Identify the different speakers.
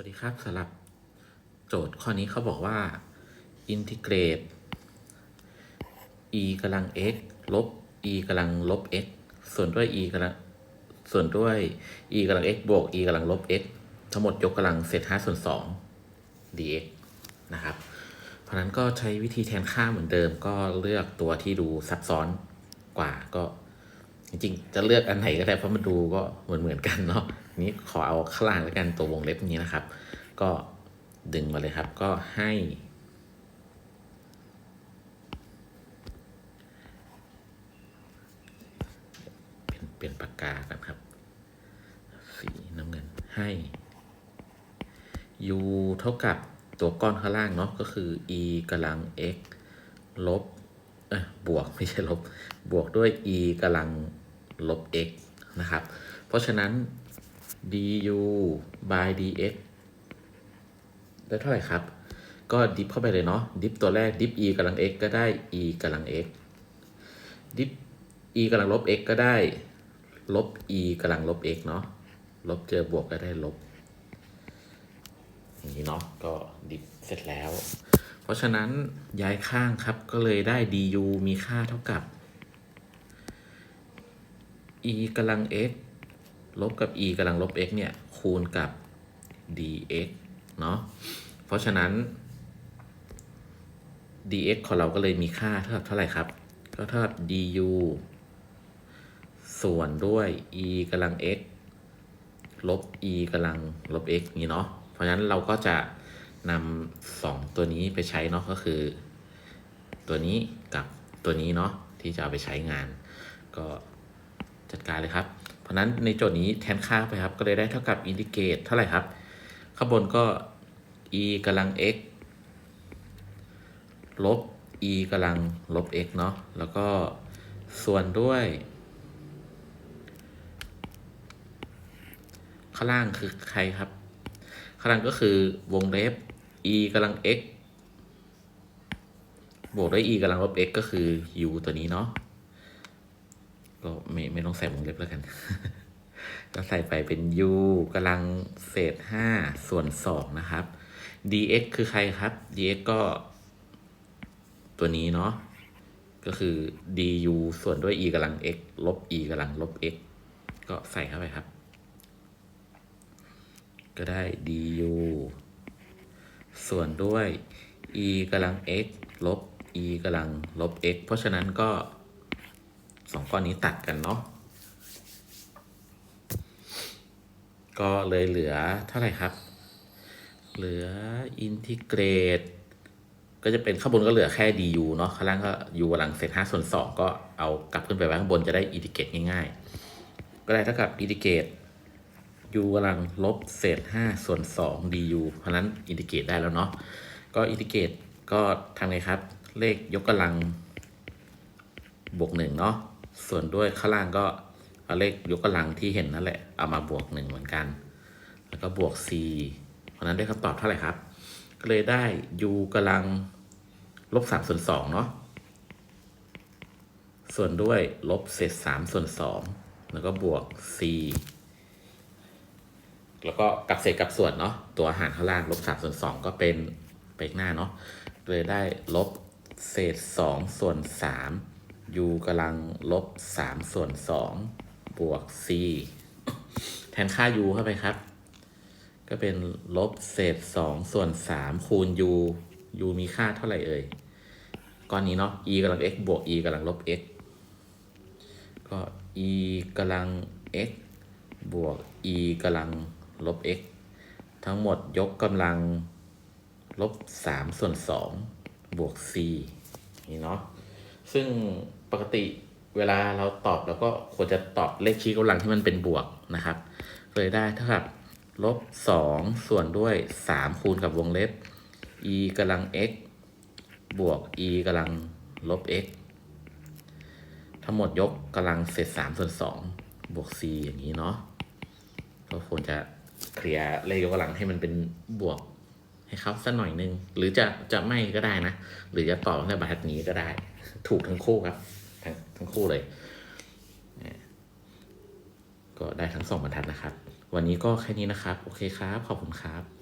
Speaker 1: วัสดีครับสำหรับโจทย์ข้อนี้เขาบอกว่า integrate e กำลัง x ลบ e กำลังลบ x ส่วนด้วย e กำลังส่วนด้วย e กำลัง x บวก e กำลังลบ x ทั้งหมดยกกำลังเศษ5ส่วน 2 dx นะครับ เพราะนั้นก็ใช้วิธีแทนค่าเหมือนเดิมก็เลือกตัวที่ดูซับซ้อนกว่าก็ จริงๆ จะเลือกอันไหนก็ได้เพราะมันดูก็เหมือนเหมือนกันเนาะ นี้ขอเอาข้างล่างแล้วกันตัววงเล็บนี้นะครับ ก็ดึงมาเลยครับก็ให้ เปลี่ยนเป็นปากกากันครับ สีน้ำเงินให้ u เท่ากับตัวก้อนข้างล่างเนาะก็คือ e กำลัง x ลบ เอ้บวกไม่ใช่ลบ บวกด้วย e กำลังลบ x นะครับ เพราะฉะนั้น du by dx ได้เท่าไหร่ครับ ก็ดิฟเข้าไปเลยเนาะ ดิฟตัวแรกดิฟ e กำลัง x ก็ได้ e กำลัง x ดิฟ e กำลังลบ x ก็ได้ ลบ e กำลังลบ x เนาะ ลบเจอบวกก็ได้ลบ อย่างนี้เนาะ ก็ดิฟเสร็จแล้ว เพราะฉะนั้นย้ายข้างครับ ก็เลยได้ du มีค่าเท่ากับ e กำลัง x ลบกับ e กำลังลบ x เนี่ยคูณกับ dx เนาะเพราะฉะนั้น dx ของเราก็เลยมีค่าเท่ากับเท่าไหร่ครับ ก็เท่ากับ du ส่วนด้วย e กำลัง x ลบ e กำลังลบ x นี้เนาะ เพราะฉะนั้นเราก็จะนำสองตัวนี้ไปใช้เนาะก็คือ ตัวนี้กับตัวนี้เนาะที่จะเอาไปใช้งาน ก็จัดการเลยครับ เพราะนั้นในโจทย์นี้แทนค่าไปครับ ก็เลยได้เท่ากับอินทิเกรตเท่าไหร่ครับ ข้างบนก็ e กำลัง x ลบ e กำลังลบ x เนาะ แล้วก็ส่วนด้วย ข้างล่างคือใครครับ ข้างล่างก็คือวงเล็บ e กำลัง x บวกด้วย e กำลังลบ x ก็คือ u ตัวนี้เนาะ ก็ไม่ไม่ต้องใส่วงเล็บแล้วกัน ก็ใส่ไปเป็น u กำลังเศษ5ส่วน2นะครับ dx คือใครครับ dx ก็ ตัวนี้เนาะก็คือ du ส่วนด้วย e กำลัง x ลบ e กำลังลบ x ก็ใส่เข้าไปครับ ก็ได้ du ส่วนด้วย e กำลัง x ลบ e กำลังลบ x เพราะฉะนั้นก็ สองก้อนนี้ตัดกันเนาะก็เลยเหลือเท่าไหร่ครับ เหลืออินทิเกรต ก็จะเป็นข้างบนก็เหลือแค่ du เนาะข้างล่างก็ u กำลังเศษ5ส่วน2 ก็เอากลับขึ้นไปไว้ข้างบนจะได้อินทิเกรตง่ายๆ ก็ได้เท่ากับอินทิเกรต u กำลังลบเศษ5ส่วน2 du เพราะนั้นอินทิเกรตได้แล้วเนาะก็อินทิเกรตก็ทำไงครับ เลขยกกำลังบวกหนึ่งเนาะ ส่วนด้วยข้างล่างก็เอาเลขยกกำลังที่เห็นนั่นแหละ เอามาบวกหนึ่งเหมือนกัน แล้วก็บวก c เพราะนั้นได้คำตอบเท่าไหร่ครับ ก็เลยได้ u กำลังลบ3ส่วน2เนาะ ส่วนด้วยลบเศษ3ส่วน2แล้วก็บวก c แล้วก็กลับเศษกลับส่วนเนาะ ตัวหารข้างล่างลบ3ส่วน2ก็เป็นไปข้างหน้าเนาะ เลยได้ลบเศษ2ส่วน3 u กำลังลบ3ส่วน2บวก c แทนค่า u เข้าไปครับ ก็เป็นลบเศษ2ส่วน3คูณ u u มีค่าเท่าไหร่เอ่ยก้อนนี้เนาะ e กำลัง x บวก e กำลังลบ x ก็ e กำลัง x บวก e กำลังลบ x ทั้งหมดยกกำลังลบ3ส่วน2บวก c นี่เนาะซึ่ง ปกติเวลาเราตอบเราก็ควรจะตอบเลขชี้กำลังที่มันเป็นบวกนะครับเลยได้เท่ากับลบ2ส่วนด้วย 3 คูณกับวงเล็บ e กำลัง x บวก e กำลังลบ x ทั้งหมดยกกำลังเศษ3ส่วน2บวก c อย่างนี้เนาะก็ควรจะเคลียร์เลขยกกำลังให้มันเป็นบวกให้เขาสักหน่อยนึง หรือจะจะไม่ก็ได้นะ หรือจะต่อในบรรทัดนี้ก็ได้ ถูกทั้งคู่ครับ ทั้งคู่เลย ก็ได้ทั้งสองบรรทัดนะครับ วันนี้ก็แค่นี้นะครับ โอเคครับ ขอบคุณครับ